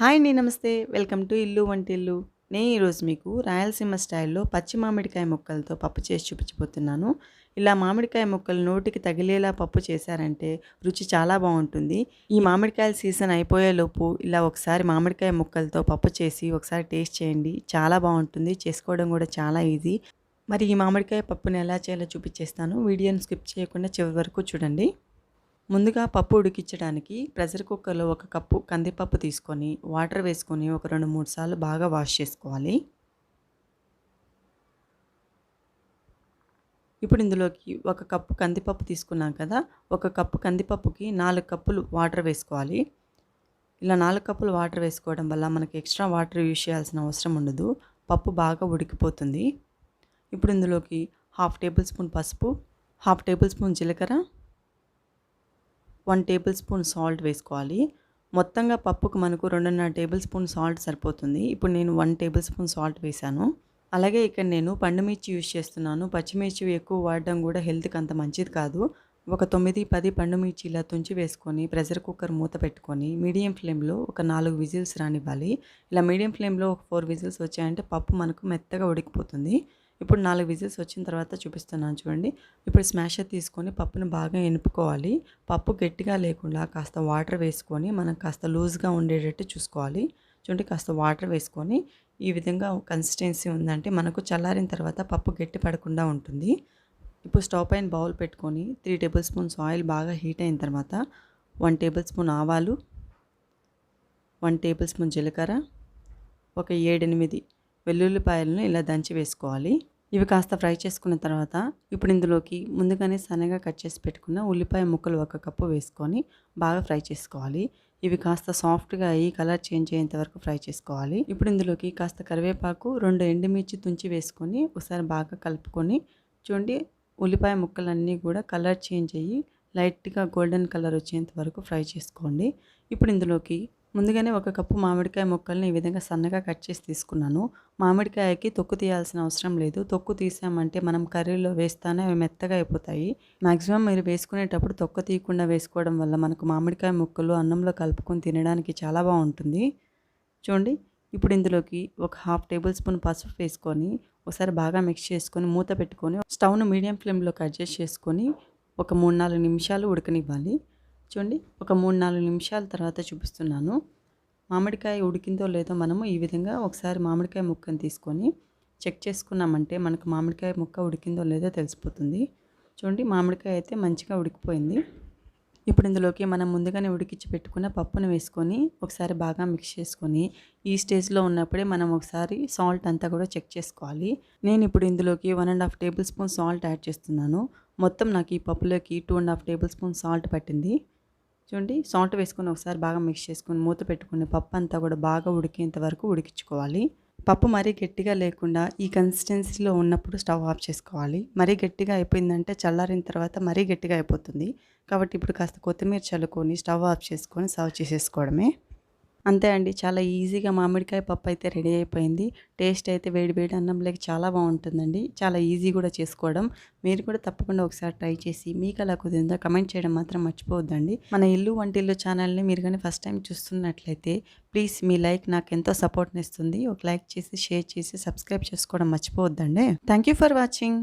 Hi అండి నమస్తే. Welcome to ఇల్లు వంటిల్లు నేను ఈరోజు మీకు రాయలసీమ స్టైల్లో పచ్చి మామిడికాయ ముక్కలతో పప్పు చేసి చూపించబోతున్నాను. ఇలా మామిడికాయ ముక్కలు నోటికి తగిలేలా పప్పు చేశారంటే రుచి చాలా బాగుంటుంది. ఈ మామిడికాయల సీజన్ అయిపోయేలోపు ఇలా ఒకసారి మామిడికాయ ముక్కలతో పప్పు చేసి ఒకసారి టేస్ట్ చేయండి. చాలా బాగుంటుంది. చేసుకోవడం కూడా చాలా ఈజీ. మరి ఈ మామిడికాయ పప్పుని ఎలా చేయాలో చూపించేస్తాను. వీడియోని స్కిప్ చేయకుండా చివరి వరకు చూడండి. ముందుగా పప్పు ఉడికించడానికి ప్రెషర్ కుక్కర్లో ఒక కప్పు కందిపప్పు తీసుకొని వాటర్ వేసుకొని ఒక రెండు మూడు సార్లు బాగా వాష్ చేసుకోవాలి. ఇప్పుడు ఇందులోకి ఒక కప్పు కందిపప్పు తీసుకున్నాం కదా ఒక కప్పు కందిపప్పుకి నాలుగు కప్పులు వాటర్ వేసుకోవాలి. ఇలా నాలుగు కప్పులు వాటర్ వేసుకోవడం వల్ల మనకి ఎక్స్ట్రా వాటర్ యూజ్ చేయాల్సిన అవసరం ఉండదు పప్పు బాగా ఉడికిపోతుంది. ఇప్పుడు ఇందులోకి హాఫ్ టేబుల్ స్పూన్ పసుపు హాఫ్ టేబుల్ స్పూన్ జీలకర్ర వన్ టేబుల్ స్పూన్ సాల్ట్ వేసుకోవాలి. మొత్తంగా పప్పుకు మనకు రెండున్నర టేబుల్ స్పూన్ సాల్ట్ సరిపోతుంది. ఇప్పుడు నేను వన్ టేబుల్ స్పూన్ సాల్ట్ వేశాను. అలాగే ఇక్కడ నేను పండుమిర్చి యూజ్ చేస్తున్నాను. పచ్చిమిర్చి ఎక్కువ వాడడం కూడా హెల్త్కి అంత మంచిది కాదు. ఒక తొమ్మిది పది పండుమిర్చి ఇలా తుంచి వేసుకొని ప్రెషర్ కుక్కర్ మూత పెట్టుకొని మీడియం ఫ్లేమ్లో ఒక నాలుగు విజిల్స్ రానివ్వాలి. ఇలా మీడియం ఫ్లేమ్లో ఒక ఫోర్ విజిల్స్ వచ్చాయంటే పప్పు మనకు మెత్తగా ఉడికిపోతుంది. ఇప్పుడు నాలుగు విజిల్స్ వచ్చిన తర్వాత చూపిస్తున్నాను చూడండి. ఇప్పుడు స్మాషర్ తీసుకొని పప్పును బాగా ఎనుపుకోవాలి. పప్పు గట్టిగా లేకుండా కాస్త వాటర్ వేసుకొని మనం కాస్త లూజ్గా ఉండేటట్టు చూసుకోవాలి. చూడండి కాస్త వాటర్ వేసుకొని ఈ విధంగా కన్సిస్టెన్సీ ఉందంటే మనకు చల్లారిన తర్వాత పప్పు గట్టి పడకుండా ఉంటుంది. ఇప్పుడు స్టవ్ పైన బౌల్ పెట్టుకొని త్రీ టేబుల్ స్పూన్స్ ఆయిల్ బాగా హీట్ అయిన తర్వాత వన్ టేబుల్ స్పూన్ ఆవాలు వన్ టేబుల్ స్పూన్ జీలకర్ర ఒక ఏడెనిమిది వెల్లుల్లిపాయలను ఇలా దంచి వేసుకోవాలి. ఇవి కాస్త ఫ్రై చేసుకున్న తర్వాత ఇప్పుడు ఇందులోకి ముందుగానే సన్నగా కట్ చేసి పెట్టుకున్న ఉల్లిపాయ ముక్కలు ఒక కప్పు వేసుకొని బాగా ఫ్రై చేసుకోవాలి. ఇవి కాస్త సాఫ్ట్గా అయ్యి కలర్ చేంజ్ అయ్యేంత వరకు ఫ్రై చేసుకోవాలి. ఇప్పుడు ఇందులోకి కాస్త కరివేపాకు రెండు ఎండుమిర్చి తుంచి వేసుకొని ఒకసారి బాగా కలుపుకొని చూడండి ఉల్లిపాయ ముక్కలన్నీ కూడా కలర్ చేంజ్ అయ్యి లైట్గా గోల్డెన్ కలర్ వచ్చేంత వరకు ఫ్రై చేసుకోండి. ఇప్పుడు ఇందులోకి ముందుగానే ఒక కప్పు మామిడికాయ ముక్కల్ని ఈ విధంగా సన్నగా కట్ చేసి తీసుకున్నాను. మామిడికాయకి తొక్కు తీయాల్సిన అవసరం లేదు. తొక్కు తీసామంటే మనం కర్రీలో వేస్తానే అవి మెత్తగా అయిపోతాయి. మ్యాక్సిమం మీరు వేసుకునేటప్పుడు తొక్క తీయకుండా వేసుకోవడం వల్ల మనకు మామిడికాయ ముక్కలు అన్నంలో కలుపుకొని తినడానికి చాలా బాగుంటుంది. చూడండి ఇప్పుడు ఇందులోకి ఒక హాఫ్ టేబుల్ స్పూన్ పసుపు వేసుకొని ఒకసారి బాగా మిక్స్ చేసుకొని మూత పెట్టుకొని స్టవ్ను మీడియం ఫ్లేమ్లో కట్ చేసి చేసుకొని ఒక మూడు నాలుగు నిమిషాలు ఉడకనివ్వాలి. చూడండి ఒక మూడు నాలుగు నిమిషాల తర్వాత చూపిస్తున్నాను. మామిడికాయ ఉడికిందో లేదో మనము ఈ విధంగా ఒకసారి మామిడికాయ ముక్కను తీసుకొని చెక్ చేసుకున్నామంటే మనకు మామిడికాయ ముక్క ఉడికిందో లేదో తెలిసిపోతుంది. చూడండి మామిడికాయ అయితే మంచిగా ఉడికిపోయింది. ఇప్పుడు ఇందులోకి మనం ముందుగానే ఉడికించి పెట్టుకున్న పప్పును వేసుకొని ఒకసారి బాగా మిక్స్ చేసుకొని ఈ స్టేజ్లో ఉన్నప్పుడే మనం ఒకసారి సాల్ట్ అంతా కూడా చెక్ చేసుకోవాలి. నేను ఇప్పుడు ఇందులోకి one and half table spoon salt add చేస్తున్నాను. మొత్తం నాకు ఈ పప్పులోకి two and half table spoon salt పట్టింది. చూడండి సాల్ట్ వేసుకొని ఒకసారి బాగా మిక్స్ చేసుకొని మూత పెట్టుకుని పప్పు అంతా కూడా బాగా ఉడికేంత వరకు ఉడికించుకోవాలి. పప్పు మరీ గట్టిగా లేకుండా ఈ కన్సిస్టెన్సీలో ఉన్నప్పుడు స్టవ్ ఆఫ్ చేసుకోవాలి. మరీ గట్టిగా అయిపోయిందంటే చల్లారిన తర్వాత మరీ గట్టిగా అయిపోతుంది. కాబట్టి ఇప్పుడు కాస్త కొత్తిమీర చల్లుకొని స్టవ్ ఆఫ్ చేసుకొని సర్వ్ చేసేసుకోవడమే. అంతే అండి. చాలా ఈజీగా మామిడికాయ పప్పు అయితే రెడీ అయిపోయింది. టేస్ట్ అయితే వేడి వేడి అన్నంలోకి చాలా బాగుంటుందండి. చాలా ఈజీ కూడా చేసుకోవడం. మీరు కూడా తప్పకుండా ఒకసారి ట్రై చేసి మీకు అలా కుదిరిందో కమెంట్ చేయడం మాత్రం మర్చిపోవద్దండి. మన ఇల్లు వంటిల్లు ఛానల్ని మీరు కానీ ఫస్ట్ టైం చూస్తున్నట్లయితే ప్లీజ్ మీ లైక్ నాకు ఎంతో సపోర్ట్ని ఇస్తుంది. ఒక లైక్ చేసి షేర్ చేసి సబ్స్క్రైబ్ చేసుకోవడం మర్చిపోవద్దండి. Thank you for watching.